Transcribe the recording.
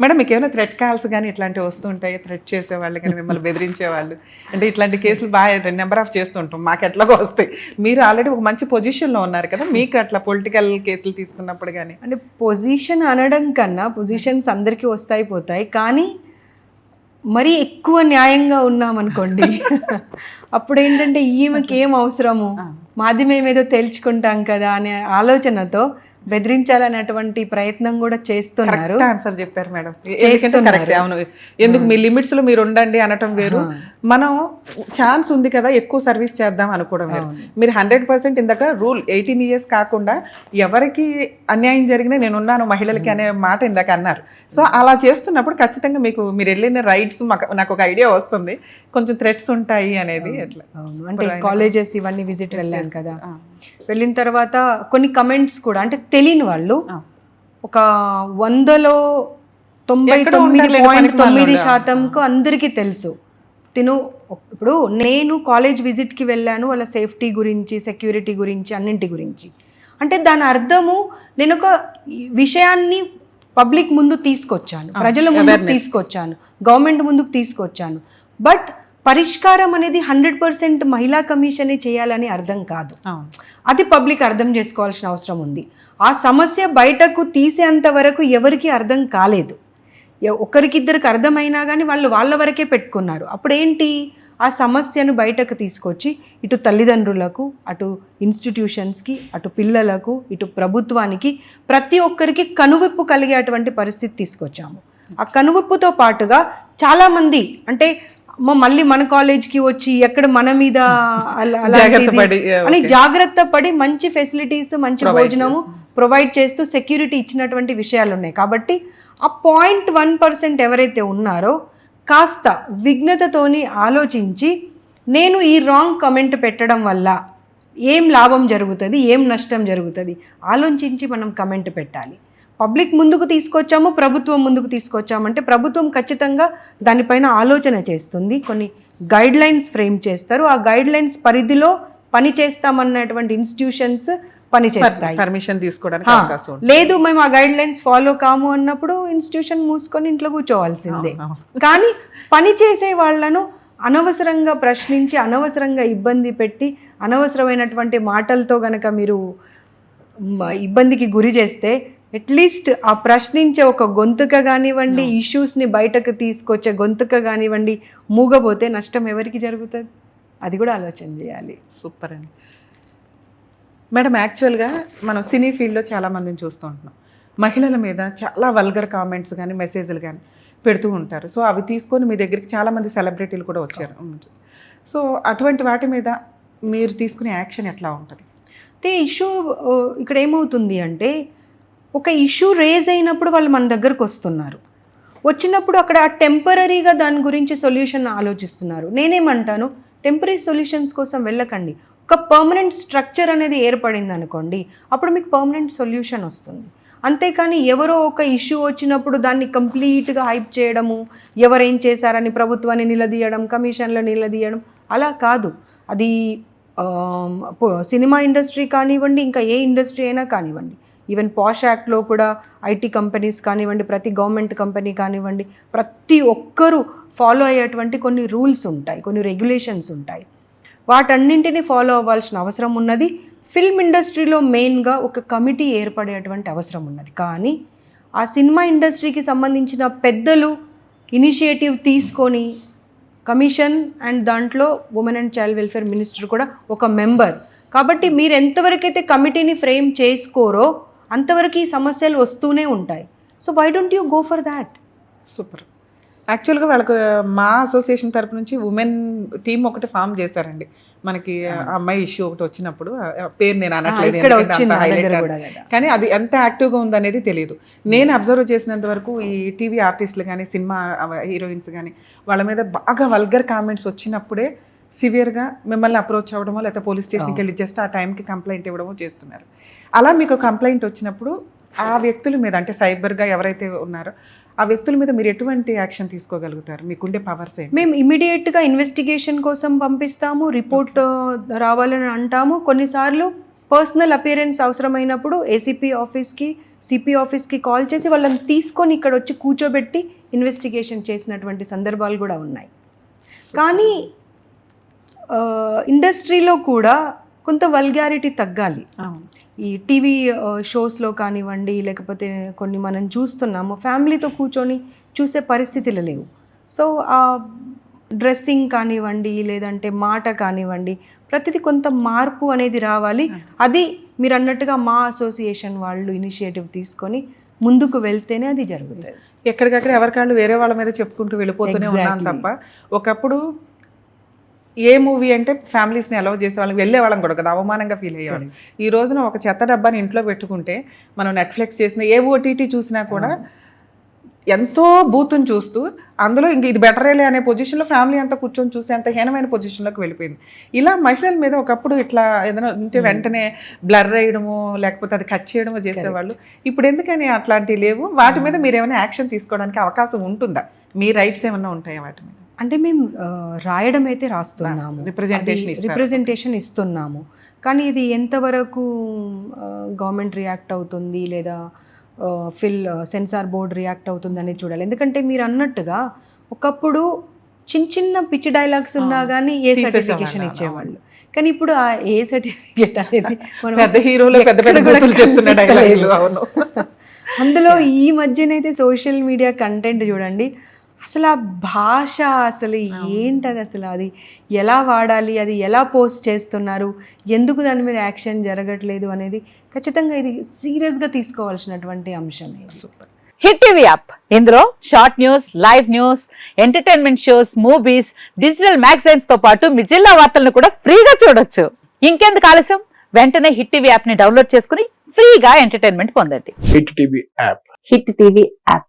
Madam మీకు ఏమైనా threat calls కానీ ఇట్లాంటివి వస్తుంటాయి థ్రెట్ చేసేవాళ్ళు కానీ మిమ్మల్ని బెదిరించే వాళ్ళు అంటే ఇట్లాంటి కేసులు బాగా నెంబర్ ఆఫ్ చేస్తుంటాం మాకు ఎట్లాగో వస్తాయి. మీరు ఆల్రెడీ ఒక మంచి పొజిషన్లో ఉన్నారు కదా మీకు అట్లా పొలిటికల్ కేసులు తీసుకున్నప్పుడు కానీ అంటే పొజిషన్ అనడం కన్నా పొజిషన్స్ అందరికీ వస్తాయి పోతాయి. కానీ మరీ ఎక్కువ న్యాయంగా ఉన్నామనుకోండి అప్పుడు ఏంటంటే ఈమెకి ఏం అవసరము మాది మేమేదో తేల్చుకుంటాం కదా అనే ఆలోచనతో బెదిరించాలనేటువంటి ప్రయత్నం కూడా చేస్తున్నారు. ఆన్సర్ చెప్పారు మేడం. కరెక్ట్ అవును. ఎందుకు మీ లిమిట్స్లో మీరు ఉండండి అనటం వేరు. మనం ఛాన్స్ ఉంది కదా ఎక్కువ సర్వీస్ చేద్దాం అనుకోవడం వేరు. మీరు హండ్రెడ్ పర్సెంట్ ఇందాక రూల్ ఎయిటీన్ ఇయర్స్ కాకుండా ఎవరికి అన్యాయం జరిగినా నేను ఉన్నాను మహిళలకి అనే మాట ఇందాక అన్నారు. సో అలా చేస్తున్నప్పుడు ఖచ్చితంగా మీకు మీరు వెళ్ళిన రైట్స్ నాకు ఒక ఐడియా వస్తుంది. కొంచెం థ్రెట్స్ ఉంటాయి అనేది అవును. అంటే కాలేజెస్ ఇవన్నీ విజిట్ వెళ్ళాను కదా. వెళ్ళిన తర్వాత కొన్ని కమెంట్స్ కూడా అంటే తెలియని వాళ్ళు. ఒక వందలో తొంభై తొమ్మిది పాయింట్ తొమ్మిది. శాతంకు అందరికీ తెలుసు తిను ఇప్పుడు నేను కాలేజ్ విజిట్కి వెళ్ళాను వాళ్ళ సేఫ్టీ గురించి సెక్యూరిటీ గురించి అన్నింటి గురించి అంటే దాని అర్థము నేను ఒక విషయాన్ని పబ్లిక్ ముందు తీసుకొచ్చాను ప్రజల ముందుకు తీసుకొచ్చాను గవర్నమెంట్ ముందుకు తీసుకొచ్చాను బట్ పరిష్కారం అనేది హండ్రెడ్ పర్సెంట్ మహిళా కమిషనే చేయాలని అర్థం కాదు. అది పబ్లిక్ అర్థం చేసుకోవాల్సిన అవసరం ఉంది. ఆ సమస్య బయటకు తీసేంత వరకు ఎవరికి అర్థం కాలేదు. ఒకరికిద్దరికి అర్థమైనా కానీ వాళ్ళు వాళ్ళ వరకే పెట్టుకున్నారు. అప్పుడు ఏంటి ఆ సమస్యను బయటకు తీసుకొచ్చి ఇటు తల్లిదండ్రులకు అటు ఇన్స్టిట్యూషన్స్కి అటు పిల్లలకు ఇటు ప్రభుత్వానికి ప్రతి ఒక్కరికి కనువిప్పు కలిగేటువంటి పరిస్థితి తీసుకొచ్చాము. ఆ కనువిప్పుతో పాటుగా చాలామంది అంటే అమ్మ మళ్ళీ మన కాలేజ్కి వచ్చి ఎక్కడ మన మీద అని జాగ్రత్త పడి మంచి ఫెసిలిటీస్ మంచి భోజనము ప్రొవైడ్ చేస్తూ సెక్యూరిటీ ఇచ్చినటువంటి విషయాలు ఉన్నాయి కాబట్టి ఆ పాయింట్ వన్ పర్సెంట్ ఎవరైతే ఉన్నారో కాస్త విఘ్నతతోని ఆలోచించి నేను ఈ రాంగ్ కమెంట్ పెట్టడం వల్ల ఏం లాభం జరుగుతుంది ఏం నష్టం జరుగుతుంది ఆలోచించి మనం కమెంట్ పెట్టాలి. పబ్లిక్ ముందుకు తీసుకొచ్చాము ప్రభుత్వం ముందుకు తీసుకొచ్చామంటే ప్రభుత్వం ఖచ్చితంగా దానిపైన ఆలోచన చేస్తుంది. కొన్ని గైడ్ లైన్స్ ఫ్రేమ్ చేస్తారు. ఆ గైడ్ లైన్స్ పరిధిలో పని చేస్తామన్నటువంటి ఇన్స్టిట్యూషన్స్ పని చేస్తాయి. పర్మిషన్ తీసుకోవడానికి అవకాశం లేదు మేము ఆ గైడ్ లైన్స్ ఫాలో కాము అన్నప్పుడు ఇన్స్టిట్యూషన్ మూసుకొని ఇంట్లో కూర్చోవాల్సిందే. కానీ పని చేసే వాళ్ళను అనవసరంగా ప్రశ్నించి అనవసరంగా ఇబ్బంది పెట్టి అనవసరమైనటువంటి మాటలతో గనక మీరు ఇబ్బందికి గురి చేస్తే అట్లీస్ట్ ఆ ప్రశ్నించే ఒక గొంతుక కానివ్వండి ఇష్యూస్ని బయటకు తీసుకొచ్చే గొంతుక కానివ్వండి మూగబోతే నష్టం ఎవరికి జరుగుతుంది? అది కూడా ఆలోచన చేయాలి. సూపర్ అండి. మేడం యాక్చువల్గా మనం సినీ ఫీల్డ్లో చాలా మందిని చూస్తూ ఉంటున్నాం. మహిళల మీద చాలా వల్గర్ కామెంట్స్ కానీ మెసేజ్లు కానీ పెడుతూ ఉంటారు. సో అవి తీసుకొని మీ దగ్గరికి చాలా మంది సెలబ్రిటీలు కూడా వచ్చారు. సో అటువంటి వాటి మీద మీరు తీసుకునే యాక్షన్ ఎట్లా ఉంటుంది? అయితే ఇష్యూ ఇక్కడ ఏమవుతుంది అంటే ఒక ఇష్యూ రేజ్ అయినప్పుడు వాళ్ళు మన దగ్గరకు వస్తున్నారు. వచ్చినప్పుడు అక్కడ టెంపరీగా దాని గురించి సొల్యూషన్ ఆలోచిస్తున్నారు. నేనేమంటాను? టెంపరీ సొల్యూషన్స్ కోసం వెళ్ళకండి. ఒక పర్మనెంట్ స్ట్రక్చర్ అనేది ఏర్పడింది అనుకోండి అప్పుడు మీకు పర్మనెంట్ సొల్యూషన్ వస్తుంది. అంతేకాని ఎవరో ఒక ఇష్యూ వచ్చినప్పుడు దాన్ని కంప్లీట్గా హైప్ చేయడము ఎవరేం చేశారని ప్రభుత్వాన్ని నిలదీయడం కమిషన్లు నిలదీయడం అలా కాదు. అది సినిమా ఇండస్ట్రీ కానివ్వండి ఇంకా ఏ ఇండస్ట్రీ అయినా కానివ్వండి. ఈవెన్ పాష్ యాక్ట్లో కూడా ఐటీ కంపెనీస్ కానివ్వండి ప్రతి గవర్నమెంట్ కంపెనీ కానివ్వండి ప్రతి ఒక్కరూ ఫాలో అయ్యేటువంటి కొన్ని రూల్స్ ఉంటాయి కొన్ని రెగ్యులేషన్స్ ఉంటాయి. వాటన్నింటినీ ఫాలో అవ్వాల్సిన అవసరం ఉన్నది. ఫిల్మ్ ఇండస్ట్రీలో మెయిన్గా ఒక కమిటీ ఏర్పడేటువంటి అవసరం ఉన్నది. కానీ ఆ సినిమా ఇండస్ట్రీకి సంబంధించిన పెద్దలు ఇనిషియేటివ్ తీసుకొని కమిషన్ అండ్ దాంట్లో women and child welfare minister కూడా ఒక మెంబర్ కాబట్టి మీరు ఎంతవరకైతే కమిటీని ఫ్రేమ్ చేసుకోరో అంతవరకు ఈ సమస్యలు వస్తూనే ఉంటాయి. So why don't you go for that super యాక్చువల్గా వాళ్ళకు మా అసోసియేషన్ తరపు నుంచి ఉమెన్ టీం ఒకటి ఫామ్ చేశారండి. మనకి అమ్మాయి ఇష్యూ ఒకటి వచ్చినప్పుడు పేరు నేను అనట్లేదు. కానీ అది ఎంత యాక్టివ్గా ఉందనేది తెలియదు. నేను అబ్జర్వ్ చేసినంత వరకు ఈ టీవీ ఆర్టిస్టులు కానీ సినిమా హీరోయిన్స్ కానీ వాళ్ళ మీద బాగా వల్గర్ కామెంట్స్ వచ్చినప్పుడే సివియర్గా మిమ్మల్ని అప్రోచ్ అవ్వడమో లేకపోతే పోలీస్ స్టేషన్కి వెళ్ళి జస్ట్ ఆ టైంకి కంప్లైంట్ ఇవ్వడమో చేస్తున్నారు. అలా మీకు కంప్లైంట్ వచ్చినప్పుడు ఆ వ్యక్తుల మీద అంటే సైబర్గా ఎవరైతే ఉన్నారో ఆ వ్యక్తుల మీద మీరు ఎటువంటి యాక్షన్ తీసుకోగలుగుతారు? మీకుండే పవర్స్ ఏంటి? మేము ఇమీడియట్గా ఇన్వెస్టిగేషన్ కోసం పంపిస్తాము రిపోర్ట్ రావాలని అంటాము. కొన్నిసార్లు పర్సనల్ అపియరెన్స్ అవసరమైనప్పుడు ఏసీపీ ఆఫీస్కి సిపి ఆఫీస్కి కాల్ చేసి వాళ్ళని తీసుకొని ఇక్కడ వచ్చి కూర్చోబెట్టి ఇన్వెస్టిగేషన్ చేసినటువంటి సందర్భాలు కూడా ఉన్నాయి. కానీ ఇండస్ట్రీలో కూడా కొంత వల్గారిటీ తగ్గాలి. ఈ టీవీ షోస్లో కానివ్వండి లేకపోతే కొన్ని మనం చూస్తున్నాము ఫ్యామిలీతో కూర్చొని చూసే పరిస్థితులు లేవు. సో ఆ డ్రెస్సింగ్ కానివ్వండి లేదంటే మాట కానివ్వండి ప్రతిదీ కొంత మార్పు అనేది రావాలి. అది మీరు అన్నట్టుగా మా అసోసియేషన్ వాళ్ళు ఇనిషియేటివ్ తీసుకొని ముందుకు వెళ్తేనే అది జరుగుతుంది. ఎక్కడికక్కడ ఎవరికాళ్ళు వేరే వాళ్ళ మీద చెప్పుకుంటూ వెళ్ళిపోతూనే ఉన్నాం Exactly. తప్ప ఒకప్పుడు ఏ మూవీ అంటే ఫ్యామిలీస్ని అలౌ చేసే వాళ్ళకి వెళ్ళే వాళ్ళం కూడా కదా అవమానంగా ఫీల్ అయ్యేవాళ్ళం. ఈ రోజున ఒక చెత్త డబ్బాని ఇంట్లో పెట్టుకుంటే మనం నెట్ఫ్లిక్స్ చేసిన ఏ ఓటీటీ చూసినా కూడా ఎంతో బూతుని చూస్తూ అందులో ఇంక ఇది బెటరేలే అనే పొజిషన్లో ఫ్యామిలీ అంతా కూర్చొని చూసే అంత హీనమైన పొజిషన్లోకి వెళ్ళిపోయింది. ఇలా మహిళల మీద ఒకప్పుడు ఇట్లా ఏదైనా ఉంటే వెంటనే బ్లర్ వేయడము లేకపోతే అది కట్ చేయడమో చేసేవాళ్ళు. ఇప్పుడు ఎందుకని అట్లాంటివి లేవు? వాటి మీద మీరు ఏమైనా యాక్షన్ తీసుకోవడానికి అవకాశం ఉంటుందా? మీ రైట్స్ ఏమైనా ఉంటాయా వాటి మీద? అంటే మేము రాయడం అయితే రాస్తున్నాము. ఇస్తారు. రిప్రజెంటేషన్ ఇస్తున్నాము. కానీ ఇది ఎంతవరకు గవర్నమెంట్ రియాక్ట్ అవుతుంది లేదా ఫిల్ సెన్సార్ బోర్డ్ రియాక్ట్ అవుతుంది అనేది చూడాలి. ఎందుకంటే మీరు అన్నట్టుగా ఒకప్పుడు చిన్న చిన్న పిచ్చి డైలాగ్స్ ఉన్నా కానీ ఏ సర్టిఫికేషన్. ఇచ్చేవాళ్ళు. కానీ ఇప్పుడు ఆ ఏ సర్టిఫికేట్ అనేది పెద్ద హీరోలు పెద్ద పెద్ద. డైలాగులు అవును. అందులో ఈ మధ్యనైతే సోషల్ మీడియా కంటెంట్ చూడండి. అసలు ఆ భాష అసలు ఏంటది అసలు? అది ఎలా వాడాలి? అది ఎలా పోస్ట్ చేస్తున్నారు? ఎందుకు దాని మీద యాక్షన్ జరగట్లేదు అనేది ఖచ్చితంగా ఇది సీరియస్గా తీసుకోవాల్సినటువంటి అంశం ఇది. సూపర్. Hit TV app. ఇందులో short news live news entertainment shows movies digital మ్యాగజైన్స్తో పాటు మీ జిల్లా వార్తలను కూడా ఫ్రీగా చూడొచ్చు. ఇంకెందుకు ఆలస్యం? వెంటనే హిట్ టీవీ యాప్ని డౌన్లోడ్ చేసుకుని ఫ్రీగా ఎంటర్టైన్మెంట్ పొందండి. Hit TV app. Hit TV app.